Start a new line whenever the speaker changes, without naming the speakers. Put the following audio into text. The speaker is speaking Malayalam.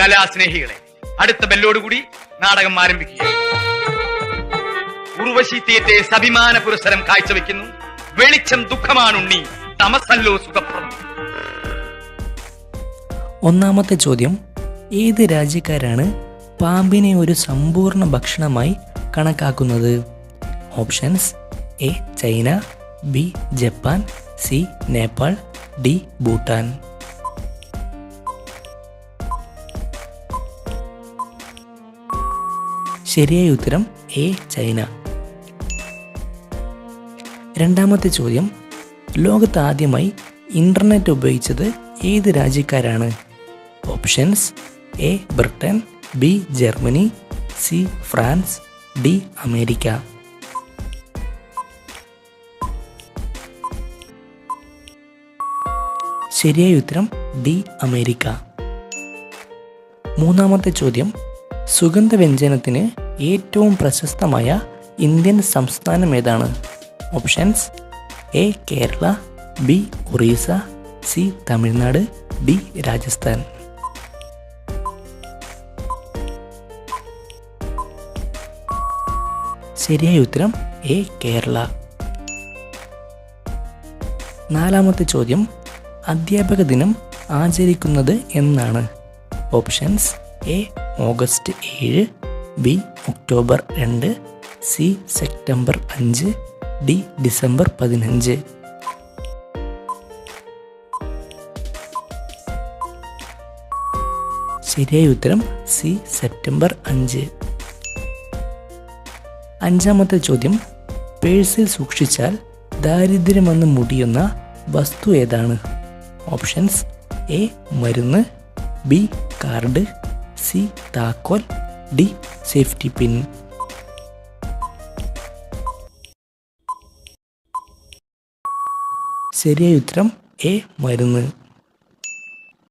കലാസ്നേഹികളെ അടുത്ത ബെല്ലോടുകൂടി നാടകം ആരംഭിക്കുക. ഉർവശി തീയറ്റെ സഭിമാന പുരസ്സരം കാഴ്ചവെക്കുന്നു. വെളിച്ചം ദുഃഖമാണുണ്ണി തമസല്ലോ സുഖപ്രദം.
ഒന്നാമത്തെ ചോദ്യം ഏത് രാജ്യക്കാരാണ് പാമ്പിനെ ഒരു സമ്പൂർണ ഭക്ഷണമായി കണക്കാക്കുന്നത്? Options A China B Japan C Nepal D Bhutan. ശരിയായ ഉത്തരം എ ചൈന. രണ്ടാമത്തെ ചോദ്യം. ലോകത്ത് ആദ്യമായി ഇന്റർനെറ്റ് ഉപയോഗിച്ചത് ഏത് രാജ്യക്കാരാണ്? Options A Britain B Germany C France D America. ശരിയായ ഉത്തരം ഡി അമേരിക്ക. മൂന്നാമത്തെ ചോദ്യം. സുഗന്ധവ്യഞ്ജനത്തിന് ഏറ്റവും പ്രശസ്തമായ ഇന്ത്യൻ സംസ്ഥാനം ഏതാണ്? Options A Kerala B Orissa C Tamil Nadu D Rajasthan. ശരിയായ ഉത്തരം എ കേരള. നാലാമത്തെ ചോദ്യം അധ്യാപക ദിനം ആചരിക്കുന്നത് എന്നാണ്. ഓപ്ഷൻസ് എ ഓഗസ്റ്റ് ഏഴ് ബി ഒക്ടോബർ രണ്ട് സി സെപ്റ്റംബർ അഞ്ച് ഡി ഡിസംബർ പതിനഞ്ച്. ശരിയായ ഉത്തരം സി സെപ്റ്റംബർ അഞ്ച്. അഞ്ചാമത്തെ ചോദ്യം പേഴ്സിൽ സൂക്ഷിച്ചാൽ ദാരിദ്ര്യമെന്ന് മുടിയുന്ന വസ്തു ഏതാണ്? ഓപ്ഷൻസ് എ മരുന്ന് ബി കാർഡ് സി താക്കോൽ ഡി സേഫ്റ്റി പിൻ. ശരിയായ ഉത്തരം എ മരുന്ന്.